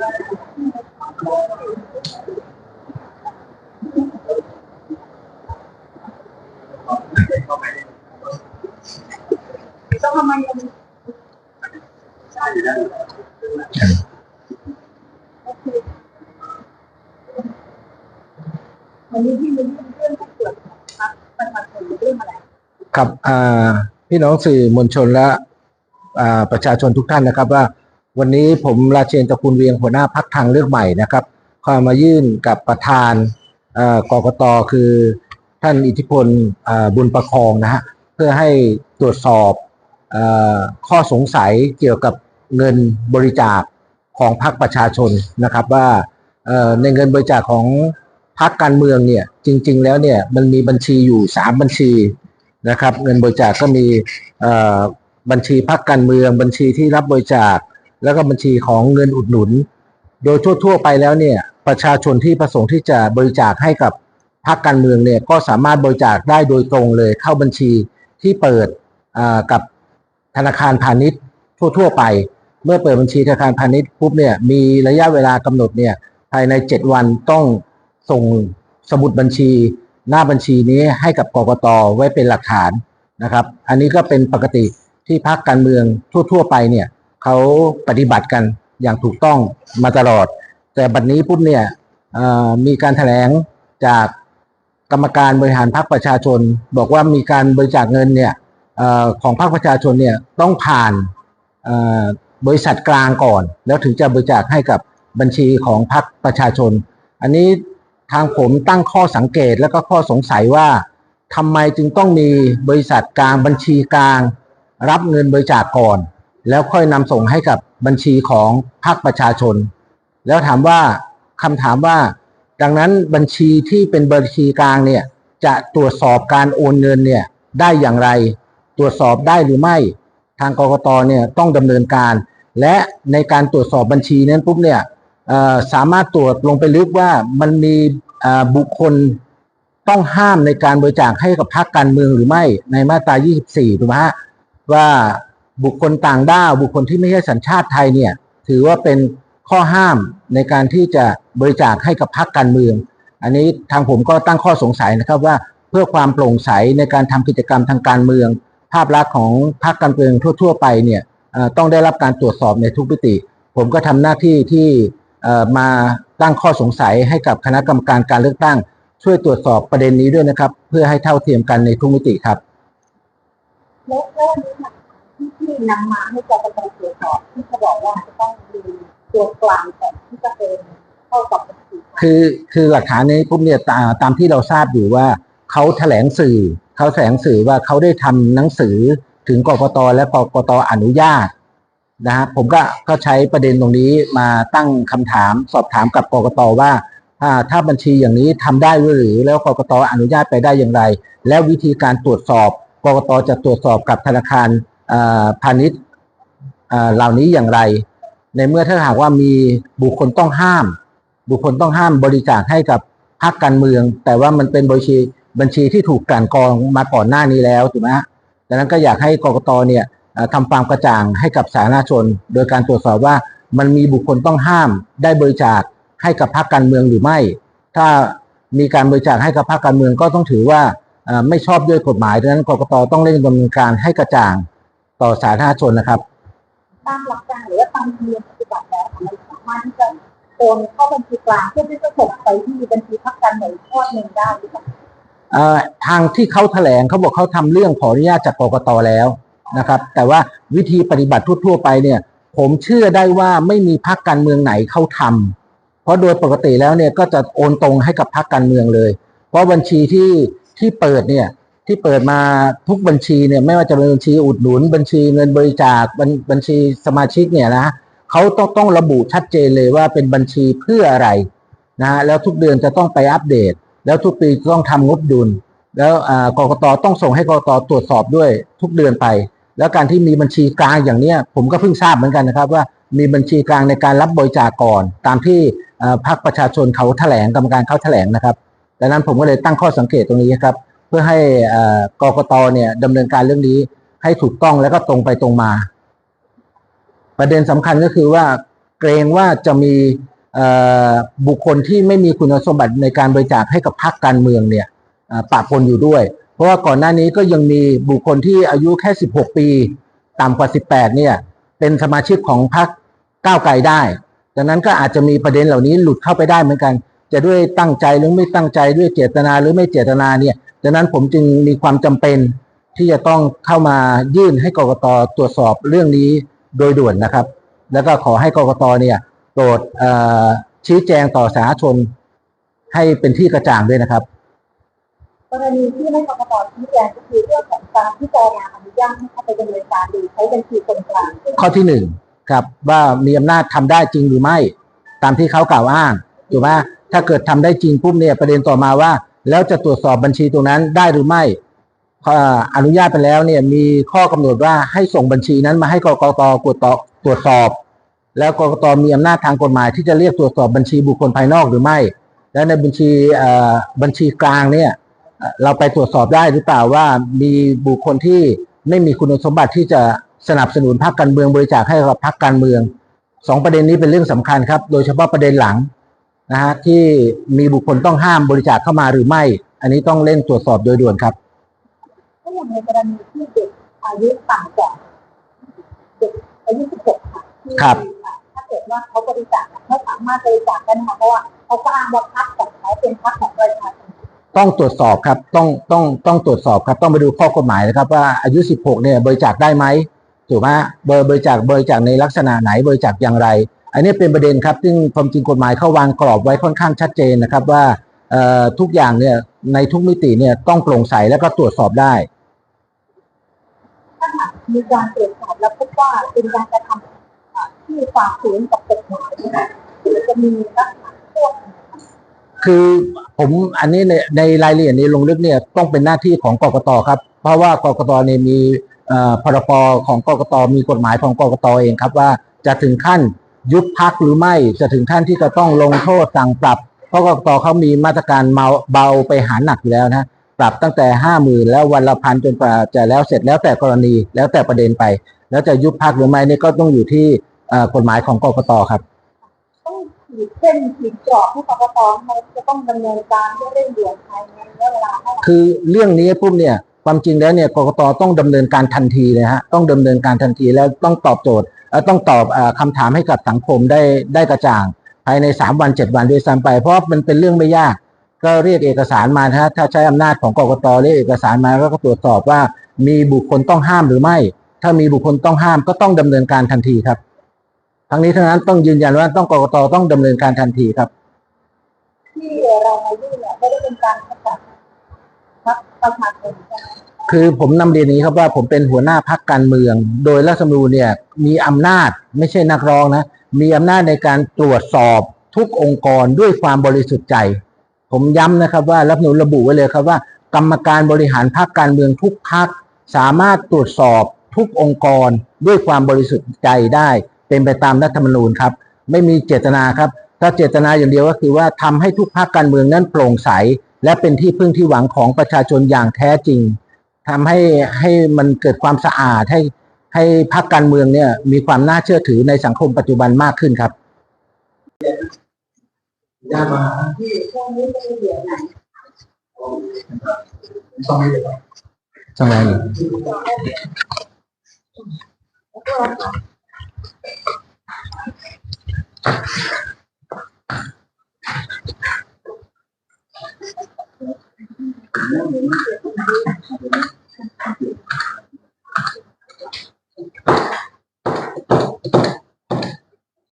ต้องทำไมยังใช่อยู่แล้ววันนี้ที่มีเรื่องที่เกิดพักประชาชนเรื่องอะไรครับอ่าพี่น้องสื่อมวลชนและอ่าประชาชนทุกท่านนะครับว่า วันนี้ผมราเชนตะกูลเวียงหัวหน้าพักทางเลือกใหม่นะครับเข้ามายื่นกับประธานกกตคือท่านอิทธิพลบุญประคองนะฮะเพื่อให้ตรวจสอบอข้อสงสัยเกี่ยวกับเงินบริจาคของพรรคประชาชนนะครับว่าในเงินบริจาคของพรรคการเมืองเนี่ยจริง ๆ แล้วเนี่ยมันมีบัญชีอยู่สามบัญชีนะครับ เงินบริจาคก็มีบัญชีพรรคการเมือง บัญชีที่รับบริจาค แล้วก็บัญชีของเงินอุดหนุน โดยทั่วๆไปแล้วเนี่ยประชาชนที่ประสงค์ที่จะบริจาคให้กับพรรคการเมืองเนี่ยก็สามารถบริจาคได้โดยตรงเลยเข้าบัญชีที่เปิดอ่ากับธนาคารพาณิชย์ทั่ว ๆ ไป เมื่อเปิดบัญชีธนาคารพาณิชย์ปุ๊บเนี่ยมีระยะเวลากำหนดเนี่ยภายใน 7 วันต้องส่งสมุดบัญชี หน้าบัญชีนี้ให้กับกกตไว้เป็นหลักฐานนะครับ อันนี้ก็เป็นปกติที่พรรคการเมืองทั่ว ๆ ไปเนี่ย เขาปฏิบัติกันอย่างถูกต้องมาตลอด แต่บัดนี้ปุ๊บเนี่ยมีการแถลงจากกรรมการบริหารพรรคประชาชน บอกว่ามีการบริจาคเงินเนี่ยอของพรรคประชาชนเนี่ยต้องผ่านบริษัทกลางก่อน แล้วถึงจะบริจาคให้กับบัญชีของพรรคประชาชน อันนี้ทางผมตั้งข้อสังเกตและก็ข้อสงสัยว่าทำไมจึงต้องมีบริษัทกลางบัญชีกลาง รับเงินบริจาคก่อน แล้วค่อยนำส่งให้กับบัญชีของพรรคประชาชน แล้วถามว่าคำถามว่า ดังนั้นบัญชีที่เป็นบัญชีกลางเนี่ยจะตรวจสอบการโอนเงินเนี่ยได้อย่างไร ตรวจสอบได้หรือไม่ ทางกรกตเนี่ยต้องดำเนินการ และในการตรวจสอบบัญชีนั้นปุ๊บเนี่ยสามารถตรวจลงไปลึกว่ามันมีบุคคลต้องห้ามในการบริจาคให้กับพรรคการเมืองหรือไม่ในมาตรา 24 ถูกไหมฮะว่า บุคคลต่างด้าว บุคคลที่ไม่ใช่สัญชาติไทยเนี่ยถือว่าเป็นข้อห้ามในการที่จะบริจาคให้กับพรรคการเมือง อันนี้ทางผมก็ตั้งข้อสงสัยนะครับว่าเพื่อความโปร่งใสในการทำกิจกรรมทางการเมือง ภาพลักษณ์ของพรรคการเมืองทั่ว ๆ ไปเนี่ยต้องได้รับการตรวจสอบในทุกมิติ ผมก็ทำหน้าที่ที่มาตั้งข้อสงสัยให้กับคณะกรรมการการเลือกตั้ง ช่วยตรวจสอบประเด็นนี้ด้วยนะครับ เพื่อให้เท่าเทียมกันในทุกมิติครับแล้ววันนี้ค่ะ ที่ที่นำมาให้กกตตรวจสอบที่เขาบอกว่าจะต้องมีตัวกลางก่อนที่จะเป็นเข้ากับบัญชีคือคือหลักฐานนี้ปุ๊บเนี่ยตาตามที่เราทราบอยู่ว่าเขาแถลงสื่อเขาแถลงสื่อว่าเขาได้ทำหนังสือถึงกกตและกกตอนุญาตนะฮะผมก็ก็ใช้ประเด็นตรงนี้มาตั้งคำถามสอบถามกับกกตว่าถ้าบัญชีอย่างนี้ทำได้หรือแล้วกกตอนุญาตไปได้อย่างไร แล้ววิธีการตรวจสอบกกตจะตรวจสอบกับธนาคาร พาณิชย์เหล่านี้อย่างไร ในเมื่อถ้าหากว่ามีบุคคลต้องห้าม บุคคลต้องห้ามบริจาคให้กับพรรคการเมือง แต่ว่ามันเป็นบัญชีบัญชีที่ถูกกลั่นกรองมาก่อนหน้านี้แล้วถูกไหมฮะดังนั้นก็อยากให้กรกตเนี่ยทำความกระจ่างให้กับสาธารณชน โดยการตรวจสอบว่ามันมีบุคคลต้องห้ามได้บริจาคให้กับพรรคการเมืองหรือไม่ ถ้ามีการบริจาคให้กับพรรคการเมืองก็ต้องถือว่าไม่ชอบด้วยกฎหมายดังนั้นกรกตต้องเร่งดำเนินการให้กระจ่าง ต่อสาธารณชนนะครับ ตามหลักการหรือว่าตามธรรมเนียมปฏิบัติแล้วค่ะมันสามารถที่จะโอนเข้าบัญชีกลางเพื่อที่จะส่งไปที่บัญชีพรรคการเมืองทอดหนึ่งได้หรือเปล่าเอ่อทางที่เขาแถลงเขาบอกเขาทำเรื่องขออนุญาตจากกกตแล้วนะครับ แต่ว่าวิธีปฏิบัติทั่วๆไปเนี่ย ผมเชื่อได้ว่าไม่มีพรรคการเมืองไหนเขาทำเพราะโดยปกติแล้วเนี่ยก็จะโอนตรงให้กับพรรคการเมืองเลย เพราะบัญชีที่ที่เปิดเนี่ย ที่เปิดมาทุกบัญชีเนี่ยไม่ว่าจะเป็นบัญชีอุดหนุน บัญชีเงินบริจาคบัญบัญชีสมาชิกเนี่ยนะเขาต้องต้องระบุชัดเจนเลยว่าเป็นบัญชีเพื่ออะไรนะฮะแล้วทุกเดือนจะต้องไปอัปเดต แล้วทุกปีต้องทำงบดุล แล้วอ่ากกตต้องส่งให้กรกตตรวจสอบด้วยทุกเดือนไป แล้วการที่มีบัญชีกลางอย่างเนี้ยผมก็เพิ่งทราบเหมือนกันนะครับ ว่ามีบัญชีกลางในการรับบริจาคก่อน ตามที่อ่าพรรคประชาชนเขาแถลงกรรมการเขาแถลงนะครับดังนั้นผมก็เลยตั้งข้อสังเกตตรงนี้ครับ เพื่อให้อ่ากกตเนี่ยดำเนินการเรื่องนี้ให้ถูกต้องแล้วก็ตรงไปตรงมา ประเด็นสำคัญก็คือว่าเกรงว่าจะมีบุคคลที่ไม่มีคุณสมบัติในการบริจาคให้กับพรรคการเมืองเนี่ยปะปนอยู่ด้วย เพราะว่าก่อนหน้านี้ก็ยังมีบุคคลที่อายุแค่ 16 ปี ต่ำกว่า 18 เนี่ย เป็นสมาชิกของพรรคก้าวไกลได้ดังนั้นก็อาจจะมีประเด็นเหล่านี้หลุดเข้าไปได้เหมือนกัน จะด้วยตั้งใจหรือไม่ตั้งใจด้วยเจตนาหรือไม่เจตนาเนี่ย ดังนั้นผมจึงมีความจำเป็นที่จะต้องเข้ามายื่นให้กกตตรวจสอบเรื่องนี้โดยด่วนนะครับ แล้วก็ขอให้กกตเนี่ยโปรดเอ่อชี้แจงต่อสาธารณชนให้เป็นที่กระจ่างด้วยนะครับกรณีที่ให้กรกตชี้แจงก็คือเรื่องของการพิจารณาอนุญาตให้เข้าไปดำเนินการโดยใช้บัญชีคนกลางซึ่งข้อที่หนึ่งครับว่ามีอำนาจทำได้จริงหรือไม่ ตามที่เขากล่าวอ้างถูกไหมถ้าเกิดทำได้จริงปุ๊บเนี่ยประเด็นต่อมาว่า แล้วจะตรวจสอบบัญชีตรงนั้นได้หรือไม่อนุญาตไปแล้วเนี่ยมีข้อกำหนดว่าให้ส่งบัญชีนั้นมาให้กกตตรวจสอบตรวจสอบ แล้วกกตมีอำนาจทางกฎหมาย ที่จะเรียกตรวจสอบบัญชีบุคคลภายนอกหรือไม่ และในบัญชีบัญชีกลางเนี่ยเอ่อเราไปตรวจสอบได้หรือเปล่าว่ามีบุคคลที่ไม่มีคุณสมบัติที่จะสนับสนุนพรรคการเมืองบริจาคให้กับพรรคการเมืองสองประเด็นนี้เป็นเรื่องสำคัญครับ โดยเฉพาะประเด็นหลัง นะฮะที่มีบุคคลต้องห้ามบริจาคเข้ามาหรือไม่ อันนี้ต้องเร่งตรวจสอบโดยด่วนครับถ้าอย่างในกรณีที่เด็กอายุต่ำกว่าเด็กอายุ16ค่ะที่ครับ ถ้าเกิดว่าเขาบริจาคเขาสามารถบริจาคได้นะคะเพราะว่าเขาก็อ้างว่าพรรคของเขาเป็นพรรคของประชาชนต้องตรวจสอบครับ ต้องต้องต้องตรวจสอบครับ ต้องไปดูข้อกฎหมายนะครับ ว่าอายุ 16 เนี่ยบริจาคได้ไหมถูกไหมเบอร์บริจาคบริจาคในลักษณะไหนบริจาคอย่างไร อันนี้เป็นประเด็นครับ ซึ่งความจริงกฎหมายเขาวางกรอบไว้ค่อนข้างชัดเจนนะครับว่าเอ่อทุกอย่างเนี่ยในทุกมิติเนี่ยต้องโปร่งใสแล้วก็ตรวจสอบได้ถ้าหากมีการตรวจสอบแล้วพบว่าเป็นการกระทำอ่าที่ฝ่าฝืนกับกฎหมายนะคะจะมีลักษณะโทษคือผมอันนี้ในในรายละเอียดในลงลึกเนี่ยต้องเป็นหน้าที่ของกกตครับ เพราะว่ากกตเนี่ยมีเอ่อพรบของกกตมีกฎหมายของกกตเองครับว่าจะถึงขั้น ยุบพักหรือไม่จะถึงขั้นที่จะต้องลงโทษสั่งปรับ เพราะกกตเขามีมาตรการเมาเบาไปหาหนักอยู่แล้วนะปรับตั้งแต่ห้าหมื่นแล้ววันละพันจนกว่าจะแล้วเสร็จแล้วแต่กรณีแล้วแต่ประเด็นไป แล้วจะยุบพักหรือไม่นี่ก็ต้องอยู่ที่เอ่อกฎหมายของกกตครับต้องขีดเส้นขีดกรอบให้กรกตเขาจะต้องดำเนินการเพื่อเร่งด่วนภายในระยะเวลาเท่าไหร่คือเรื่องนี้ปุ๊บเนี่ยความจริงแล้วเนี่ยกกตต้องดำเนินการทันทีเลยฮะต้องดำเนินการทันทีแล้วต้องตอบโจทย์เอ่อ ต้องตอบอ่อคำถามให้กับสังคมได้ได้กระจ่าง ภายในสามวันเจ็ดวันด้วยซ้ำไป เพราะมันเป็นเรื่องไม่ยาก ก็เรียกเอกสารมานะฮะถ้าใช้อำนาจของกกตเรียกเอกสารมาแล้วก็ตรวจสอบว่า มีบุคคลต้องห้ามหรือไม่ ถ้ามีบุคคลต้องห้ามก็ต้องดำเนินการทันทีครับ ทั้งนี้ทั้งนั้นต้องยืนยันว่าต้องกกตต้องดำเนินการทันทีครับ ที่เรามายื่นเนี่ยไม่ได้เป็นการขจัดพรรคประชาชนใช่ไหม คือผมนำเรียนนี้ครับว่าผมเป็นหัวหน้าพักการเมือง โดยรัฐธรรมนูญเนี่ยมีอำนาจไม่ใช่นักร้องนะ มีอำนาจในการตรวจสอบทุกองค์กรด้วยความบริสุทธิ์ใจ ผมย้ำนะครับว่ารัฐธรรมนูญระบุไว้เลยครับว่า กรรมการบริหารพรรคการเมืองทุกพรรคสามารถตรวจสอบทุกองค์กรด้วยความบริสุทธิ์ใจได้ เป็นไปตามรัฐธรรมนูญครับ ไม่มีเจตนาครับ ถ้าเจตนาอย่างเดียวก็คือว่าทำให้ทุกพรรคการเมืองนั้นโปร่งใส และเป็นที่พึ่งที่หวังของประชาชนอย่างแท้จริง ทำให้ให้มันเกิดความสะอาดให้ให้พรรคการเมืองเนี่ย มีความน่าเชื่อถือในสังคมปัจจุบันมากขึ้นครับยามาที่พวกนี้ไหนต้องไม่เลยสมัยนี้ แล้